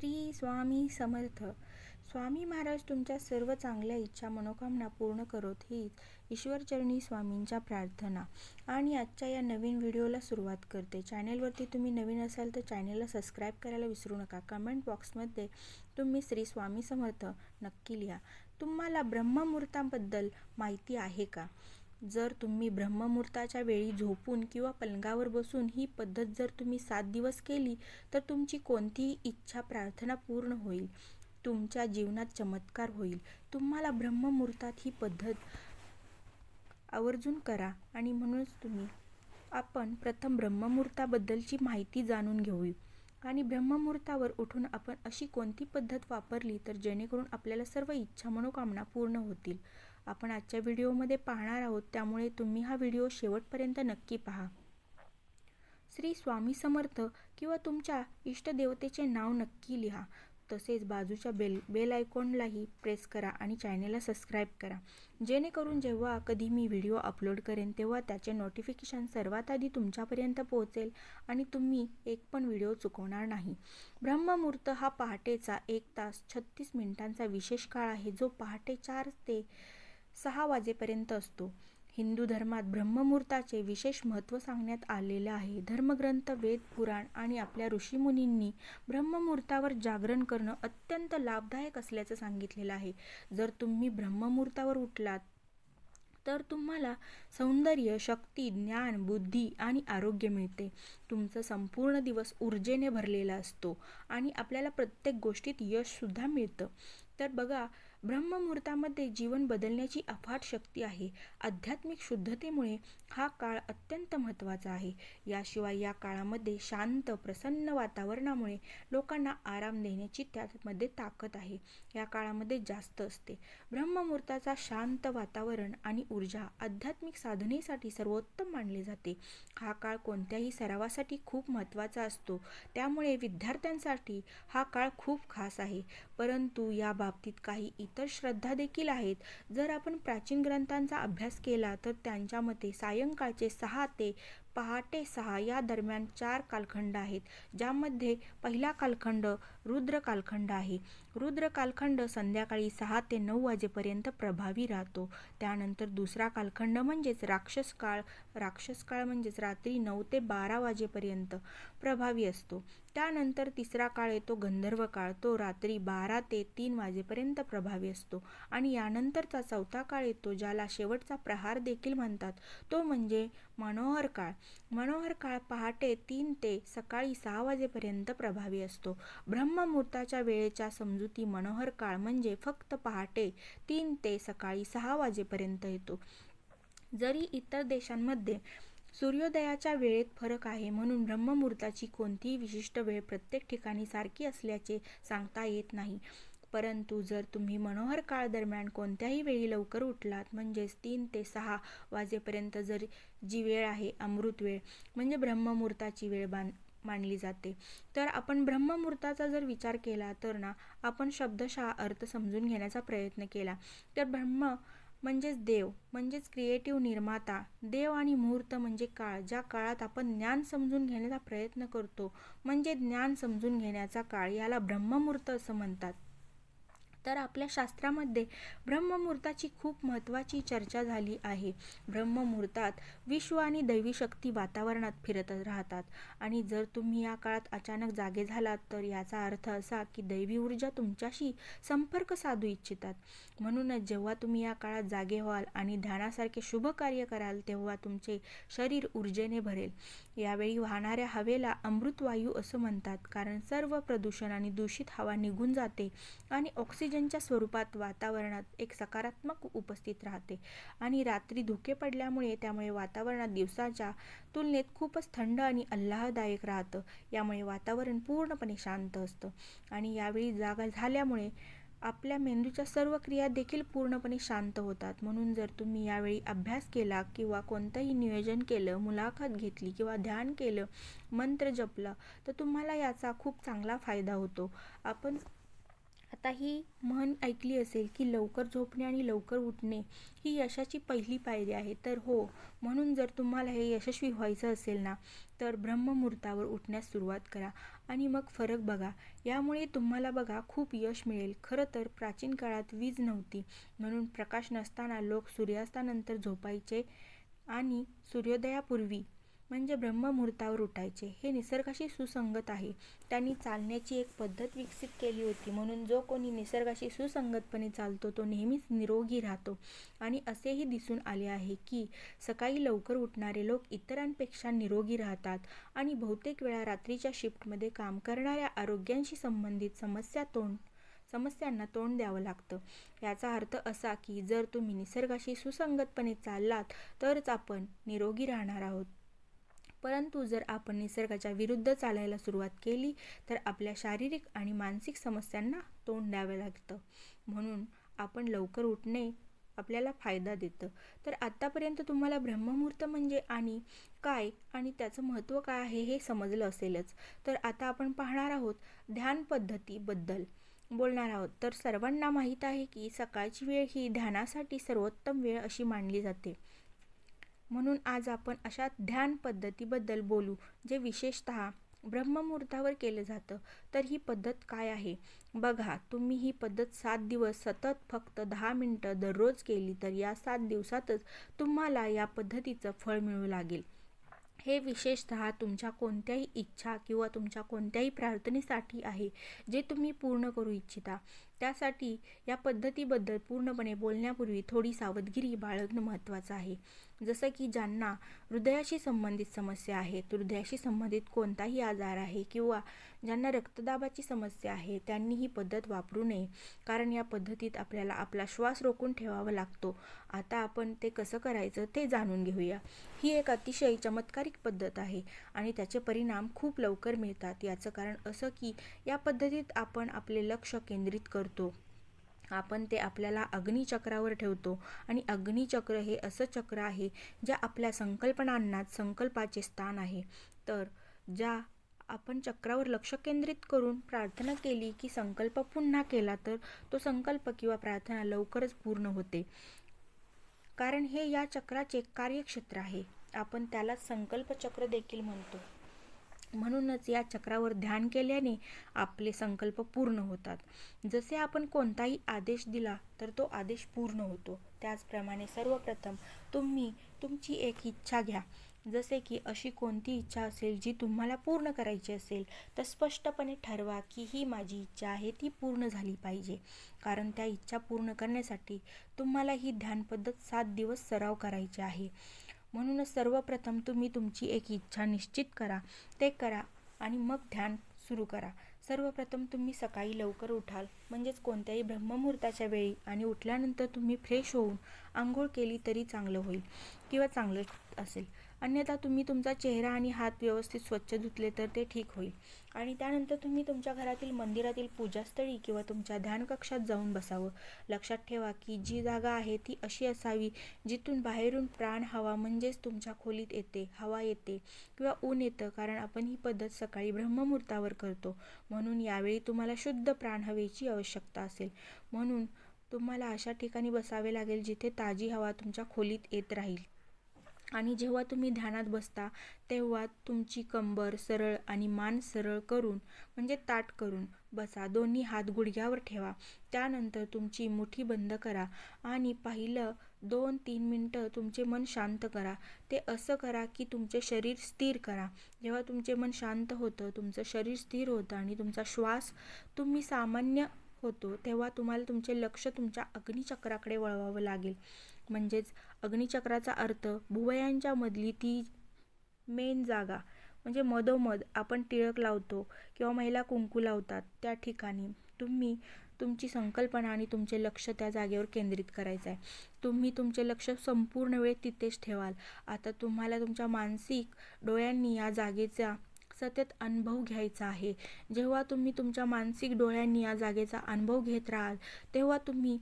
श्री स्वामी समर्थ. स्वामी महाराज तुमच्या सर्व चांगल्या इच्छा मनोकामना पूर्ण करोत हीच ईश्वरचरणी स्वामींच्या प्रार्थना. आणि आजच्या या नवीन व्हिडिओला सुरुवात करते. चॅनेलवरती तुम्ही नवीन असाल तर चॅनेलला सबस्क्राईब करायला विसरू नका. कमेंट बॉक्समध्ये तुम्ही श्री स्वामी समर्थ नक्की लिहा. तुम्हाला ब्रह्ममुहूर्ताबद्दल माहिती आहे का? जर तुम्ही ब्रह्ममुहूर्ताच्या वेळी झोपून किंवा पलंगावर बसून ही पद्धत जर तुम्ही सात दिवस केली तर तुमची कोणतीही इच्छा प्रार्थना पूर्ण होईल. तुमच्या जीवनात चमत्कार होईल. तुम्हाला ब्रह्ममुहूर्तात ही पद्धत आवर्जून करा आणि म्हणूनच तुम्ही आपण प्रथम ब्रह्ममुहूर्ताबद्दलची माहिती जाणून घेऊ आणि ब्रह्ममुहूर्तावर उठून आपण अशी कोणती पद्धत वापरली तर जेणेकरून आपल्याला सर्व इच्छा मनोकामना पूर्ण होतील. आपण आजच्या व्हिडिओमध्ये पाहणार आहोत. त्यामुळे तुम्ही हा व्हिडिओ शेवटपर्यंत नक्की पहा. श्री स्वामी समर्थ किंवा तुमच्या इष्टदेवतेचे नाव नक्की लिहा. तसेच बाजूच्या बेल बेल आयकॉनलाही प्रेस करा आणि चॅनेलला सबस्क्राईब करा. जेणेकरून जेव्हा कधी मी व्हिडिओ अपलोड करेन तेव्हा त्याचे नोटिफिकेशन सर्वात आधी तुमच्यापर्यंत पोहोचेल आणि तुम्ही एक पण व्हिडिओ चुकवणार नाही. ब्रह्ममुहूर्त हा पहाटेचा एक तास छत्तीस मिनिटांचा विशेष काळ आहे जो पहाटे चार ते सहा वाजेपर्यंत असतो. हिंदू धर्मात ब्रह्ममुहूर्ताचे विशेष महत्त्व सांगण्यात आलेलं आहे. धर्मग्रंथ वेद पुराण आणि आपल्या ऋषीमुनींनी ब्रह्ममुहूर्तावर जागरण करणं अत्यंत लाभदायक असल्याचं सांगितलेलं आहे. जर तुम्ही ब्रह्ममुहूर्तावर उठलात तर तुम्हाला सौंदर्य शक्ती ज्ञान बुद्धी आणि आरोग्य मिळते. तुमचा संपूर्ण दिवस ऊर्जेने भरलेला असतो आणि आपल्याला प्रत्येक गोष्टीत यशसुद्धा मिळतं. तर बघा ब्रह्ममुहूर्तामध्ये जीवन बदलण्याची अफाट शक्ती आहे. आध्यात्मिक शुद्धतेमुळे हा काळ अत्यंत महत्त्वाचा आहे. याशिवाय या काळामध्ये शांत प्रसन्न वातावरणामुळे लोकांना आराम देण्याची त्यामध्ये ताकद आहे. या काळामध्ये जास्त असते. ब्रह्ममुहूर्ताचा शांत वातावरण आणि ऊर्जा आध्यात्मिक साधनेसाठी सर्वोत्तम मानले जाते. हा काळ कोणत्याही सरावासाठी खूप महत्त्वाचा असतो. त्यामुळे विद्यार्थ्यांसाठी हा काळ खूप खास आहे. परंतु या बाबतीत काही इतर श्रद्धा देखील आहेत. जर आपण प्राचीन ग्रंथांचा अभ्यास केला तर त्यांच्या मते सायंकाळचे सहा ते पहाटे सहा या दरम्यान चार कालखंड आहेत ज्यामध्ये पहिला कालखंड रुद्र कालखंड आहे. रुद्र कालखंड संध्याकाळी सहा ते नऊ वाजेपर्यंत प्रभावी राहतो. त्यानंतर दुसरा कालखंड म्हणजेच राक्षस काळ राक्षस काळ म्हणजेच रात्री नऊ ते बारा वाजेपर्यंत प्रभावी असतो. त्यानंतर तिसरा काळ येतो गंधर्व काळ. तो रात्री बारा ते तीन वाजेपर्यंत प्रभावी असतो. आणि यानंतरचा चौथा काळ येतो ज्याला शेवटचा प्रहार देखील म्हणतात. तो म्हणजे मनोहर काळ. मनोहर काळ पहाटे तीन ते सकाळी सहा वाजेपर्यंत प्रभावी असतो. ब्रह्ममुहूर्ताच्या वेळेच्या समजुती मनोहर काळ म्हणजे फक्त पहाटे तीन ते सकाळी सहा वाजेपर्यंत येतो. जरी इतर देशांमध्ये सूर्योदयाच्या वेळेत फरक आहे म्हणून ब्रह्ममुहूर्ताची कोणतीही विशिष्ट वेळ प्रत्येक ठिकाणी सारखी असल्याचे सांगता येत नाही. परंतु जर तुम्ही मनोहर काळ दरम्यान कोणत्याही वेळी लवकर उठलात म्हणजेच तीन ते सहा वाजेपर्यंत जर जी वेळ आहे अमृत वेळ म्हणजे ब्रह्ममुहूर्ताची वेळ बांध मानली जाते. तर आपण ब्रह्ममुहूर्ताचा जर विचार केला तर ना आपण शब्दशः अर्थ समजून घेण्याचा प्रयत्न केला. तर ब्रह्म म्हणजेच देव म्हणजेच क्रिएटिव्ह निर्माता. देव आणि मुहूर्त म्हणजे काळ ज्या काळात आपण ज्ञान समजून घेण्याचा प्रयत्न करतो म्हणजे ज्ञान समजून घेण्याचा काळ याला ब्रह्ममुहूर्त असं म्हणतात. तर आपल्या शास्त्रामध्ये ब्रह्ममुहूर्ताची खूप महत्त्वाची चर्चा झाली आहे. ब्रह्ममुहूर्तात विश्व आणि दैवी शक्ती वातावरणात फिरत राहतात. आणि जर तुम्ही या काळात अचानक जागे झालात तर याचा अर्थ असा की दैवी ऊर्जा तुमच्याशी संपर्क साधू इच्छितात. म्हणूनच जेव्हा तुम्ही या काळात जागे व्हाल आणि ध्यानासारखे शुभ कार्य कराल तेव्हा तुमचे शरीर ऊर्जेने भरेल. यावेळी वाहणाऱ्या हवेला अमृतवायू असं म्हणतात. कारण सर्व प्रदूषण आणि दूषित हवा निघून जाते आणि ऑक्सिजन ऑक्सिजनच्या स्वरूपात वातावरणात एक सकारात्मक उपस्थित राहते. आणि रात्री धुके पडल्यामुळे त्यामुळे वातावरणात दिवसाच्या तुलनेत खूपच थंड आणि आल्हाददायक राहतं. यामुळे वातावरण पूर्णपणे शांत असतं. आणि यावेळी जागा झाल्यामुळे आपल्या मेंदूच्या सर्व क्रिया देखील पूर्णपणे शांत होतात. म्हणून जर तुम्ही यावेळी अभ्यास केला किंवा कोणतंही नियोजन केलं मुलाखत घेतली किंवा ध्यान केलं मंत्र जपला तर तुम्हाला याचा खूप चांगला फायदा होतो. आपण आता ही म्हण ऐकली असेल की लवकर झोपणे आणि लवकर उठणे ही यशाची पहिली पायरी आहे. तर हो म्हणून जर तुम्हाला हे यशस्वी व्हायचं असेल ना तर ब्रह्ममुहूर्तावर उठण्यास सुरुवात करा आणि मग फरक बघा. यामुळे तुम्हाला बघा खूप यश मिळेल. खरं तर प्राचीन काळात वीज नव्हती म्हणून प्रकाश नसताना लोक सूर्यास्तानंतर झोपायचे आणि सूर्योदयापूर्वी म्हणजे ब्रह्ममुहूर्तावर उठायचे. हे निसर्गाशी सुसंगत आहे. त्यांनी चालण्याची एक पद्धत विकसित केली होती. म्हणून जो कोणी निसर्गाशी सुसंगतपणे चालतो तो नेहमीच निरोगी राहतो. आणि असेही दिसून आले आहे की सकाळी लवकर उठणारे लोक इतरांपेक्षा निरोगी राहतात आणि बहुतेक वेळा रात्रीच्या शिफ्टमध्ये काम करणाऱ्या आरोग्यांशी संबंधित समस्या तोंड समस्यांना तोंड द्यावं लागतं. याचा अर्थ असा की जर तुम्ही निसर्गाशी सुसंगतपणे चाललात तरच आपण निरोगी राहणार आहोत. परंतु जर आपण निसर्गाच्या विरुद्ध चालायला सुरुवात केली तर आपल्या शारीरिक आणि मानसिक समस्यांना तोंड द्यावे लागतं. म्हणून आपण लवकर उठणे आपल्याला फायदा देतं. तर आत्तापर्यंत तुम्हाला ब्रह्ममुहूर्त म्हणजे आणि काय आणि त्याचं महत्त्व काय आहे हे समजलं असेलच. तर आता आपण पाहणार आहोत ध्यान पद्धतीबद्दल. बोलणार आहोत तर सर्वांना माहीत आहे की सकाळची वेळ ही ध्यानासाठी सर्वोत्तम वेळ अशी मानली जाते. म्हणून आज आपण अशा ध्यान पद्धतीबद्दल बोलू जे विशेषत ब्रह्ममुहूर्तावर केलं जातं. तर ही पद्धत काय आहे? बघा तुम्ही ही पद्धत सात दिवस सतत फक्त दहा मिनटं दररोज केली तर या सात दिवसातच तुम्हाला या पद्धतीचं फळ मिळू लागेल. हे विशेषतः तुमच्या कोणत्याही इच्छा किंवा तुमच्या कोणत्याही प्रार्थनेसाठी आहे जे तुम्ही पूर्ण करू इच्छिता. त्यासाठी या पद्धतीबद्दल पूर्णपणे बोलण्यापूर्वी थोडी सावधगिरी बाळगणं महत्त्वाचं आहे. जसं की ज्यांना हृदयाशी संबंधित समस्या आहेत हृदयाशी संबंधित कोणताही आजार आहे किंवा ज्यांना रक्तदाबाची समस्या आहे त्यांनी ही पद्धत वापरू नये. कारण या पद्धतीत आपल्याला आपला श्वास रोखून ठेवावा लागतो. आता आपण ते कसं करायचं ते जाणून घेऊया. ही एक अतिशय चमत्कारिक पद्धत आहे आणि त्याचे परिणाम खूप लवकर मिळतात. याचं कारण असं की या पद्धतीत आपण आपले लक्ष केंद्रित करतो. आपण ते आपल्याला अग्निचक्रावर ठेवतो. आणि अग्निचक्र हे असं चक्र आहे ज्या आपल्या संकल्पनांना संकल्पाचे स्थान आहे. तर ज्या आपण चक्रावर लक्ष केंद्रित करून प्रार्थना केली की संकल्प पुन्हा केला तर तो संकल्प किंवा प्रार्थना लवकरच पूर्ण होते. कारण हे या चक्राचे कार्यक्षेत्र आहे. आपण त्याला संकल्प चक्र देखील म्हणतो. म्हणूनच या चक्रावर ध्यान केल्याने आपले संकल्प पूर्ण होतात. जसे आपण कोणताही आदेश दिला तर तो आदेश पूर्ण होतो. त्याचप्रमाणे सर्वप्रथम तुम्ही तुमची एक इच्छा घ्या. जसे की अशी कोणती इच्छा असेल जी तुम्हाला पूर्ण करायची असेल तर स्पष्टपणे ठरवा की ही माझी इच्छा आहे ती पूर्ण झाली पाहिजे. कारण त्या इच्छा पूर्ण करण्यासाठी तुम्हाला ही ध्यानपद्धत सात दिवस सराव करायची आहे. म्हणूनच सर्वप्रथम तुम्ही तुमची एक इच्छा निश्चित करा ते करा आणि मग ध्यान सुरू करा. सर्वप्रथम तुम्ही सकाळी लवकर उठाल. म्हणजेच कोणत्याही ब्रह्ममुहूर्ताच्या वेळी आणि उठल्यानंतर तुम्ही फ्रेश होऊन आंघोळ केली तरी चांगलं होईल किंवा चांगलं असेल. अन्यथा तुम्ही तुमचा चेहरा आणि हात व्यवस्थित स्वच्छ धुतले तर ते ठीक होईल. आणि त्यानंतर तुम्ही तुमच्या घरातील मंदिरातील पूजास्थळी किंवा तुमच्या ध्यानकक्षात जाऊन बसावं. लक्षात ठेवा की जी जागा आहे ती अशी असावी जिथून बाहेरून प्राण हवा म्हणजेच तुमच्या खोलीत येते हवा येते किंवा ऊन येतं. कारण आपण ही पद्धत सकाळी ब्रह्ममुहूर्तावर करतो. म्हणून यावेळी तुम्हाला शुद्ध प्राण हवेची आवश्यकता असेल. म्हणून तुम्हाला अशा ठिकाणी बसावे लागेल जिथे ताजी हवा तुमच्या खोलीत येत राहील. आणि जेव्हा तुम्ही ध्यानात बसता तेव्हा तुमची कंबर सरळ आणि मान सरळ करून म्हणजे ताट करून बसा. दोन्ही हात गुडघ्यावर ठेवा. त्यानंतर तुमची मुठी बंद करा आणि पहिलं दोन तीन मिनटं तुमचे मन शांत करा. ते असं करा की तुमचे शरीर स्थिर करा. जेव्हा तुमचे मन शांत होतं तुमचं शरीर स्थिर होतं आणि तुमचा श्वास तुम्ही सामान्य होतो तेव्हा तुम्हाला तुमचे लक्ष तुमच्या अग्निचक्राकडे वळवावं लागेल. म्हणजेच अग्निचक्राचा अर्थ भुवयांच्या मधली ती मेन जागा. म्हणजे मधोमध आपण टिळक लावतो किंवा महिला कुंकू लावतात त्या ठिकाणी. तुम्ही तुमची संकल्पना आणि तुमचे लक्ष त्या जागेवर केंद्रित करायचं आहे तुम्ही तुमचे लक्ष संपूर्ण वेळ तिथेच ठेवाल. आता तुम्हाला तुमच्या मानसिक डोळ्यांनी या जागेचा सतत अनुभव घ्यायचा आहे. जेव्हा तुम्ही तुमच्या मानसिक डोळ्यांनी या जागेचा अनुभव घेत राहाल तेव्हा तुम्ही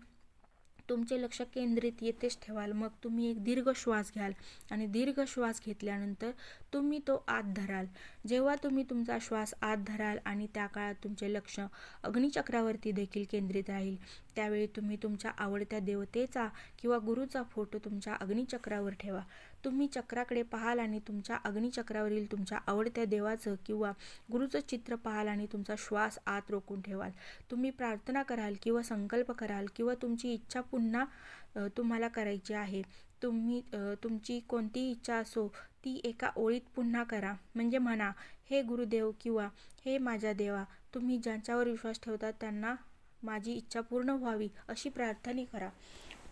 तुमचे लक्ष केंद्रित येथेच ठेवाल. मग तुम्ही एक दीर्घ श्वास घ्याल आणि दीर्घ श्वास घेतल्यानंतर तुम्ही तो आत धराल. जेव्हा तुम्ही तुमचा श्वास आत धराल आणि त्या काळात तुमचे लक्ष अग्निचक्रावरती देखील केंद्रित राहील त्यावेळी तुम्ही तुमच्या आवडत्या देवतेचा किंवा गुरुचा फोटो तुमच्या अग्निचक्रावर ठेवा. तुम्ही चक्राकडे पाहाल आणि तुमच्या अग्निचक्रावरील तुमच्या आवडत्या देवाचं किंवा गुरुचं चित्र पाहाल आणि तुमचा श्वास आत रोखून ठेवाल. तुम्ही प्रार्थना कराल किंवा संकल्प कराल किंवा तुमची इच्छा पुन्हा तुम्हाला करायची आहे. तुम्ही तुमची कोणतीही इच्छा असो ती एका ओळीत पुन्हा करा. म्हणजे म्हणा हे गुरुदेव किंवा हे माझ्या देवा तुम्ही ज्यांच्यावर विश्वास ठेवतात त्यांना माझी इच्छा पूर्ण व्हावी अशी प्रार्थना करा.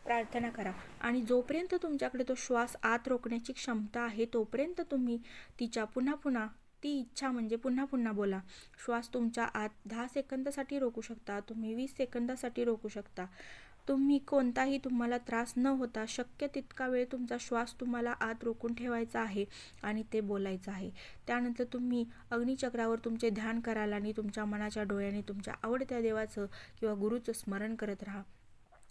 प्रार्थना करा. आणि जोपर्यंत तुमच्याकडे तो श्वास आत रोखण्याची क्षमता आहे तोपर्यंत तुम्ही तिच्या पुन्हा पुन्हा ती इच्छा म्हणजे पुन्हा पुन्हा बोला. श्वास तुमच्या आत दहा सेकंदासाठी रोखू शकता तुम्ही वीस सेकंदासाठी रोखू शकता. तुम्ही कोणताही तुम्हाला त्रास न होता शक्य तितका वेळ तुमचा श्वास तुम्हाला आत रोखून ठेवायचा आहे आणि ते बोलायचं आहे. त्यानंतर तुम्ही अग्निचक्रावर तुमचे ध्यान कराल आणि तुमच्या मनाच्या डोळ्याने तुमच्या आवडत्या देवाचं किंवा गुरुचं स्मरण करत राहा.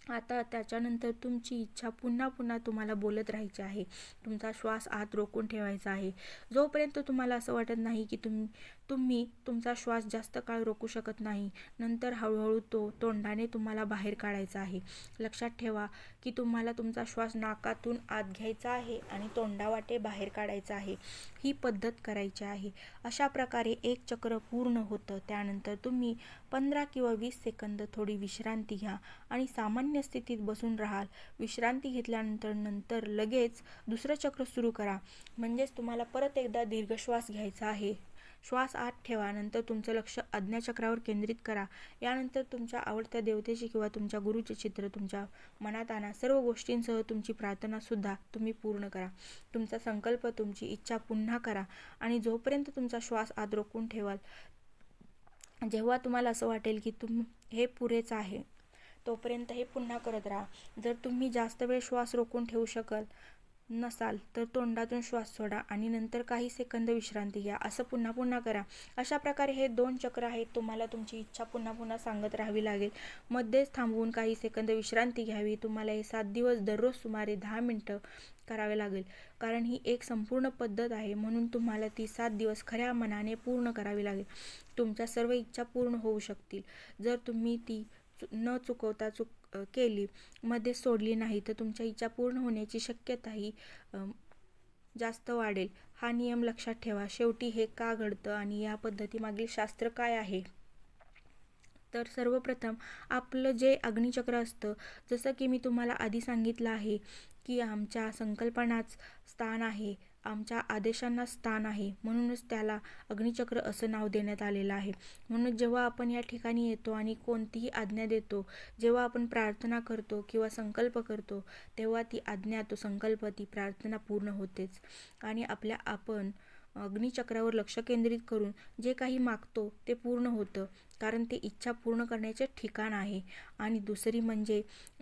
आता त्याच्यानंतर तुमची इच्छा पुन्हा पुन्हा तुम्हाला बोलत राहायची आहे. तुमचा श्वास आत रोखून ठेवायचा आहे. जोपर्यंत तुम्हाला असं वाटत नाही की तुम तुम्ही तुमचा श्वास जास्त काळ रोखू शकत नाही. नंतर हळूहळू तो तोंडाने तुम्हाला बाहेर काढायचा आहे. लक्षात ठेवा की तुम्हाला तुमचा श्वास नाकातून आत घ्यायचा आहे आणि तोंडावाटे बाहेर काढायचा आहे. ही पद्धत करायची आहे. अशा प्रकारे एक चक्र पूर्ण होतं. त्यानंतर तुम्ही पंधरा किंवा वीस सेकंद थोडी विश्रांती घ्या आणि सामान्य स्थितीत बसून राहाल. विश्रांती घेतल्यानंतर नंतर लगेच दुसरं चक्र सुरू करा. म्हणजेच तुम्हाला परत एकदा दीर्घ श्वास घ्यायचा आहे. श्वास आत ठेवा. नंतर तुमचं लक्ष आज्ञाचक्रावर केंद्रित करा. यानंतर तुमच्या आवडत्या देवतेचे किंवा तुमच्या गुरुचे चित्र तुमच्या मनात आणा. सर्व गोष्टींसह तुमची प्रार्थनासुद्धा तुम्ही पूर्ण करा. तुमचा संकल्प तुमची इच्छा पुन्हा करा आणि जोपर्यंत तुमचा श्वास आत रोखून ठेवाल जेव्हा तुम्हाला असं वाटेल की तुम हे पुरेच आहे तोपर्यंत हे पुन्हा करत राहा. जर तुम्ही जास्त वेळ श्वास रोखून ठेवू शकल नसाल तर तोंडातून श्वास सोडा आणि नंतर काही सेकंद विश्रांती घ्या. असं पुन्हा पुन्हा करा. अशा प्रकारे हे दोन चक्र आहेत. तुम्हाला तुमची इच्छा पुन्हा पुन्हा सांगत राहावी लागेल. मध्येच थांबवून काही सेकंद विश्रांती घ्यावी. तुम्हाला हे सात दिवस दररोज सुमारे दहा मिनटं करावे लागेल. कारण ही एक संपूर्ण पद्धत आहे. म्हणून तुम्हाला ती सात दिवस खऱ्या मनाने पूर्ण करावी लागेल. तुमच्या सर्व इच्छा पूर्ण होऊ शकतील. जर तुम्ही ती न चुकवता चुक केली. मध्ये सोडली नाही तर तुमच्या इच्छा पूर्ण होण्याची शक्यताही जास्त वाढेल. हा नियम लक्षात ठेवा. शेवटी हे का घडतं आणि या पद्धतीमागील शास्त्र काय आहे? तर सर्वप्रथम आपलं जे अग्निचक्र असतं जसं की मी तुम्हाला आधी सांगितलं आहे की आमच्या संकल्पनाच स्थान आहे. आमच्या आदेशांना स्थान आहे. म्हणूनच त्याला अग्निचक्र असं नाव देण्यात आलेलं आहे. म्हणून जेव्हा आपण या ठिकाणी येतो आणि कोणतीही आज्ञा देतो जेव्हा आपण प्रार्थना करतो किंवा संकल्प करतो तेव्हा ती आज्ञा तो संकल्प ती प्रार्थना पूर्ण होतेच. आणि आपल्या आपण अग्निचक्रावर लक्ष केंद्रित करून जे काही मागतो ते पूर्ण होतं कारण ते इच्छा पूर्ण करण्याचे ठिकाण आहे. आणि दुसरी म्हणजे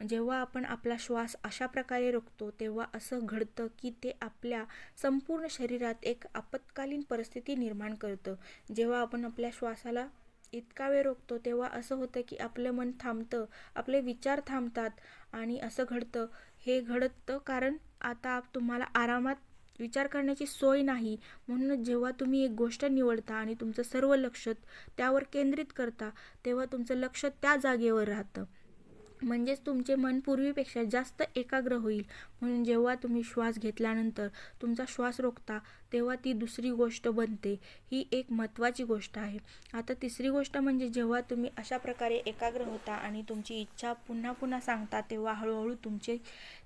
जेव्हा आपण आपला श्वास अशा प्रकारे रोखतो तेव्हा असं घडतं की ते आपल्या संपूर्ण शरीरात एक आपत्कालीन परिस्थिती निर्माण करतं. जेव्हा आपण आपल्या श्वासाला इतका वेळ रोखतो तेव्हा असं होतं की आपलं मन थांबतं आपले विचार थांबतात. आणि असं घडतं. हे घडतं कारण आता तुम्हाला आरामात विचार करण्याची सोय नाही. म्हणूनच जेव्हा तुम्ही एक गोष्ट निवडता आणि तुमचं सर्व लक्ष त्यावर केंद्रित करता तेव्हा तुमचं लक्ष त्या जागेवर राहतं. म्हणजेच तुमचे मन पूर्वीपेक्षा जास्त एकाग्र होईल. म्हणून जेव्हा तुम्ही श्वास घेतल्यानंतर तुमचा श्वास रोखता तेव्हा ती दुसरी गोष्ट बनते. ही एक महत्त्वाची गोष्ट आहे. आता तिसरी गोष्ट म्हणजे जेव्हा तुम्ही अशा प्रकारे एकाग्र होता आणि तुमची इच्छा पुन्हा पुन्हा सांगता तेव्हा हळूहळू तुमचे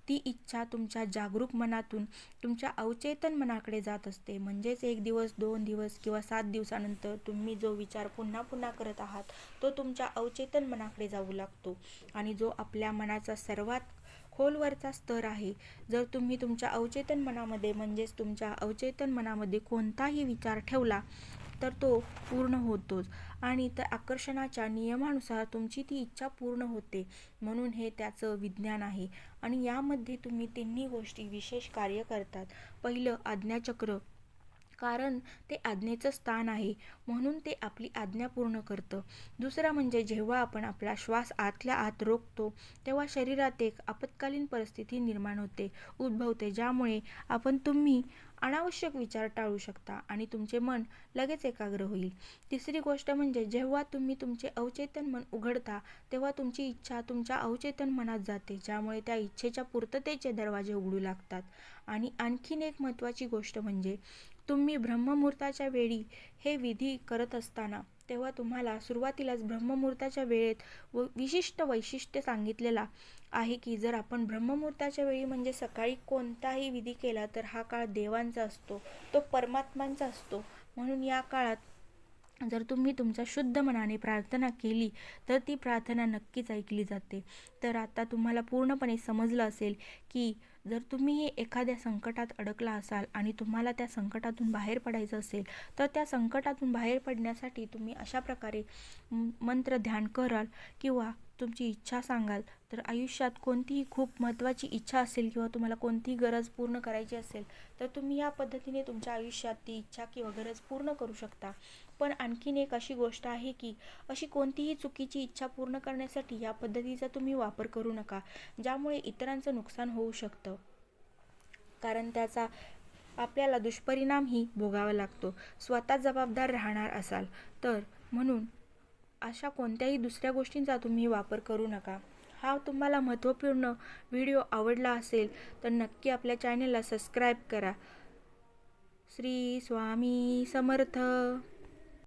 ती इच्छा तुमच्या जागरूक मनातून तुमच्या अवचेतन मनाकडे जात असते. म्हणजेच एक दिवस दोन दिवस किंवा सात दिवसानंतर तुम्ही जो विचार पुन्हा पुन्हा करत आहात तो तुमच्या अवचेतन मनाकडे जाऊ लागतो. आणि जो आपल्या मनाचा सर्वात खोलवरचा स्तर आहे. जर तुम्ही तुमच्या अवचेतन मनामध्ये म्हणजेच तुमच्या अवचेतन मनामध्ये कोणताही विचार ठेवला तर तो पूर्ण होतोच. आणि त्या आकर्षणाच्या नियमानुसार तुमची ती इच्छा पूर्ण होते. म्हणून हे त्याचं विज्ञान आहे. आणि यामध्ये तुम्ही तिन्ही गोष्टी विशेष कार्य करतात. पहिलं आज्ञाचक्र. कारण ते आज्ञेचं स्थान आहे म्हणून ते आपली आज्ञा पूर्ण करतं. दुसरं म्हणजे जेव्हा आपण आपला श्वास आतल्या आत रोखतो तेव्हा शरीरात एक आपत्कालीन परिस्थिती निर्माण होते उद्भवते ज्यामुळे आपण तुम्ही अनावश्यक विचार टाळू शकता आणि तुमचे मन लगेच एकाग्र होईल. तिसरी गोष्ट म्हणजे जेव्हा तुम्ही तुमचे अवचेतन मन उघडता तेव्हा तुमची इच्छा तुमच्या अवचेतन मनात जाते ज्यामुळे त्या इच्छेच्या पूर्ततेचे दरवाजे उघडू लागतात. आणि आणखीन एक महत्त्वाची गोष्ट म्हणजे तुम्ही ब्रह्ममुहूर्ताच्या वेळी हे विधी करत असताना तेव्हा तुम्हाला सुरुवातीलाच ब्रह्ममुहूर्ताच्या वेळेत व विशिष्ट वैशिष्ट्य सांगितलेला आहे की जर आपण ब्रह्ममुहूर्ताच्या वेळी म्हणजे सकाळी कोणताही विधी केला तर हा काळ देवांचा असतो तो परमात्मांचा असतो. म्हणून या काळात जर तुम्ही तुमच्या शुद्ध मनाने प्रार्थना केली तर ती प्रार्थना नक्कीच ऐकली जाते. तर आता तुम्हाला पूर्णपणे समजलं असेल की जर तुम्ही एखाद्या संकटात अडकला असाल आणि तुम्हाला त्या संकटातून बाहेर पडायचं असेल तर त्या संकटातून बाहेर पडण्यासाठी तुम्ही अशा प्रकारे मंत्र ध्यान कराल किंवा तुमची इच्छा सांगाल. तर आयुष्यात कोणतीही खूप महत्त्वाची इच्छा असेल किंवा तुम्हाला कोणतीही गरज पूर्ण करायची असेल तर तुम्ही या पद्धतीने तुमच्या आयुष्यात ती इच्छा किंवा गरज पूर्ण करू शकता. पण आणखीन एक अशी गोष्ट आहे की अशी कोणतीही चुकीची इच्छा पूर्ण करण्यासाठी या पद्धतीचा तुम्ही वापर करू नका ज्यामुळे इतरांचं नुकसान होऊ शकतं. कारण त्याचा आपल्याला दुष्परिणामही भोगावा लागतो. स्वतः जबाबदार राहणार असाल तर म्हणून अशा कोणत्याही दुसऱ्या गोष्टींचा तुम्ही वापर करू नका. हा तुम्हाला महत्त्वपूर्ण व्हिडिओ आवडला असेल तर नक्की आपल्या चॅनलला सबस्क्राईब करा. श्री स्वामी समर्थ.